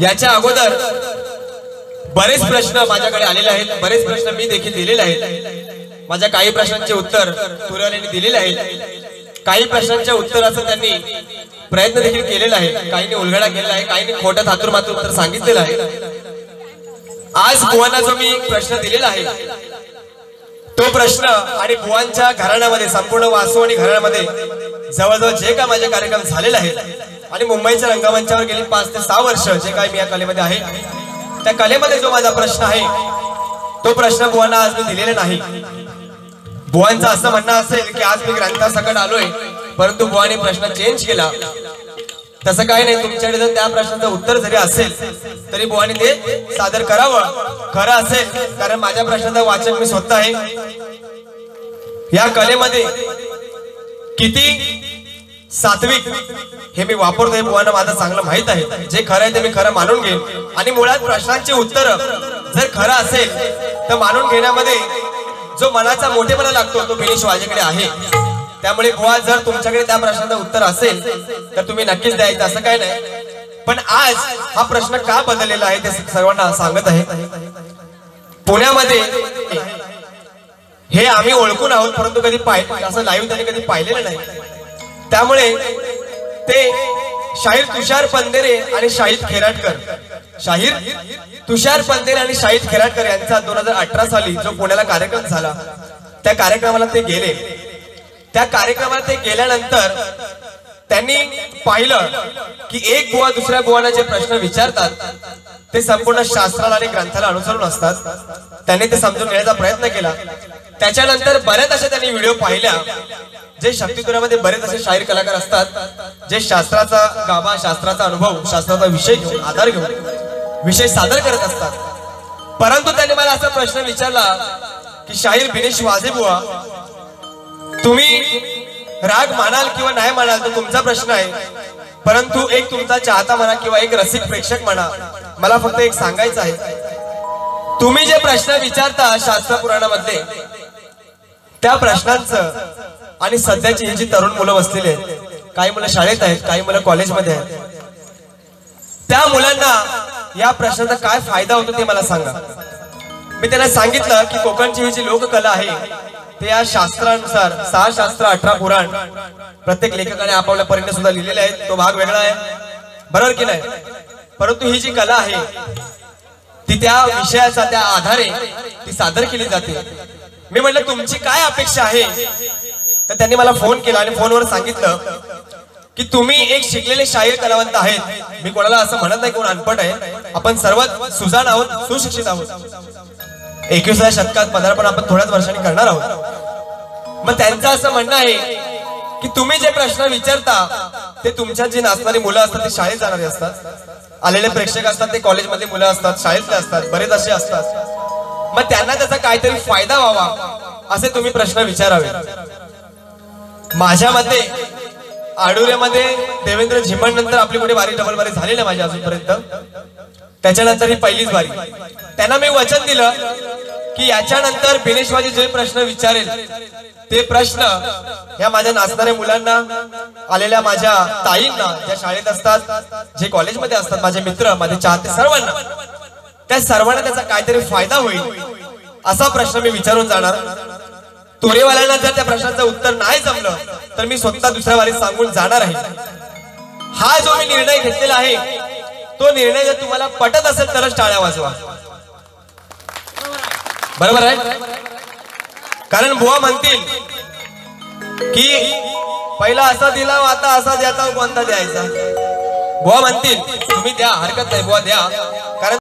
याच्या अगोदर बरेच प्रश्न माझ्याकडे आलेले आहेत. बरेच प्रश्न मी देखील दिलेले आहेत. माझ्या काही प्रश्नांचे उत्तर तुरल दिलेले आहेत. काही प्रश्नांच्या उत्तराचं त्यांनी प्रयत्न देखील केलेला आहे काहींनी उलगडा केलेला आहे काहींनी खोटं थातूर मातूर उत्तर सांगितलेलं आहे. आज बुवांना जो मी प्रश्न दिलेला आहे. तो प्रश्न आणि बुवांच्या घराण्यामध्ये संपूर्ण वासू आणि घराण्यामध्ये जवळजवळ जे काय माझे कार्यक्रम झालेले आहेत आणि मुंबईच्या रंगमंचावर गेली पाच ते सहा वर्ष जे काही मी या कलेमध्ये आहे. त्या कलेमध्ये जो माझा प्रश्न आहे तो प्रश्न बुवांना आज मी दिलेला नाही. बुवांचं असं म्हणणं असेल की आज मी ग्रंथासकट आलोय परंतु बुवाने प्रश्न चेंज केला. तसं काही नाही तुमच्याकडे जर त्या प्रश्नाचं उत्तर जरी असेल तरी बुवाने ते सादर करावं. खरं असेल कारण माझ्या प्रश्नाचं वाचक मी स्वतः आहे. या कलेमध्ये किती सात्विक. हे मी वापरतोय बुवांना माझं चांगलं माहीत आहे. जे खरं आहे ते मी खरं मानून घेईन. आणि मुळात प्रश्नांची उत्तर जर खरं असेल तर मानून घेण्यामध्ये जो मनाचा मोठेपणा लागतो तो बिनीश वाजेकडे आहे. त्यामुळे बुवा जर तुमच्याकडे त्या प्रश्नाचं उत्तर असेल तर तुम्ही नक्कीच द्यायचं असं काय नाही. पण आज हा प्रश्न का बदललेला आहे ते सर्वांना सांगत आहे. पुण्यामध्ये हे आम्ही ओळखून आहोत परंतु कधी पाहि असं लाईव्ह त्यांनी कधी पाहिलेलं नाही. त्यामुळे ते शाहीर तुषार पंदेरे आणि शाहिद खेराटकर. शाहीर तुषार पंदेरे आणि शाहीद खेराटकर यांचा दोन हजार अठरा साली जो पुण्याला कार्यक्रम झाला त्या कार्यक्रमाला ते गेले. त्या कार्यक्रमाला ते गेल्यानंतर त्यांनी पाहिलं की एक बुवा दुसऱ्या बुवाला जे प्रश्न विचारतात ते संपूर्ण शास्त्राला आणि ग्रंथाला अनुसरून असतात. त्यांनी ते समजून घेण्याचा प्रयत्न केला. त्याच्यानंतर बऱ्याच अशा त्यांनी व्हिडिओ पाहिल्या जे शक्तितुरामध्ये बरेच असे शाहीर कलाकार असतात जे शास्त्राचा गाभा शास्त्राचा अनुभव शास्त्राचा विषय घेऊन आधार घेऊन विषय सादर करत असतात. परंतु त्यांनी मला असा प्रश्न विचारला की शाहीर बिनेश वाजेबुवा तुम्ही राग मानाल किंवा नाही मानाल तो तुमचा प्रश्न आहे परंतु एक तुमचा चाहता म्हणा किंवा एक रसिक प्रेक्षक म्हणा मला फक्त एक सांगायचं आहे. तुम्ही जे प्रश्न विचारता शास्त्र पुराणामध्ये त्या प्रश्नांचं आणि सध्याची ही जी तरुण मुलं बसलेली आहेत काही मुलं शाळेत आहेत काही मुलं कॉलेजमध्ये आहेत त्या मुलांना या प्रश्नाचा काय फायदा होतो ते मला सांगा. मी त्यांना सांगितलं की कोकणची ही जी लोककला आहे ते या शास्त्रानुसार सहा शास्त्र अठरा पुराण प्रत्येक लेखकाने आपापल्या परीने सुद्धा लिहिलेले आहेत तो भाग वेगळा आहे. बरोबर की नाही? परंतु ही जी कला आहे ती त्या विषयाचा त्या आधारे ती सादर केली जाते. मी म्हटलं तुमची काय अपेक्षा आहे? तर त्यांनी मला फोन केला आणि फोनवर सांगितलं की तुम्ही एक शिकलेले शाहीर कलावंत आहेत. मी कोणाला असं म्हणत नाही कोण अनपट आहे. आपण सर्वात सुजाण आहोत सुशिक्षित आहोत. एकविसाव्या शतकात पदार्पण आपण थोड्याच वर्षांनी करणार आहोत. मग त्यांचं असं म्हणणं आहे की तुम्ही जे प्रश्न विचारता ते तुमच्या जी नाचणारी मुलं असतात ते शाळेत जाणारे असतात. आलेले प्रेक्षक असतात ते कॉलेजमध्ये मुलं असतात शाळेतले असतात बरेच असे असतात. मग त्यांना त्याचा काहीतरी फायदा व्हावा असे तुम्ही प्रश्न विचारावे. माझ्या मते आडुऱ्यामध्ये देवेंद्र झिमण नंतर आपली कुठे बारी डबल बारी झाली ना माझ्या अजूनपर्यंत. त्याच्यानंतर ही पहिलीच बारी त्यांना मी वचन दिलं की याच्यानंतर बिनेशवाजी जे प्रश्न विचारेल ते प्रश्न ह्या माझ्या नाचणाऱ्या मुलांना आलेल्या माझ्या ताईंना ज्या शाळेत असतात जे कॉलेजमध्ये असतात माझे मित्र माझे चाहते सर्वांना. त्या सर्वांना त्याचा काहीतरी फायदा होईल असा प्रश्न मी विचारून जाणार. तोरेवाल्यांना जर त्या प्रश्नाचं उत्तर नाही जमलं तर मी स्वतः दुसऱ्या वारीत सांगून जाणार आहे. हा जो मी निर्णय घेतलेला आहे तो निर्णय जर तुम्हाला पटत असेल तरच टाळ्या वाजवा. बरोबर आहे? कारण बुवा म्हणतील की पहिला असा दिला आता असा द्याचा कोणता द्यायचा? बुवा म्हणतील तुम्ही द्या हरकत नाही बुवा द्या. कारण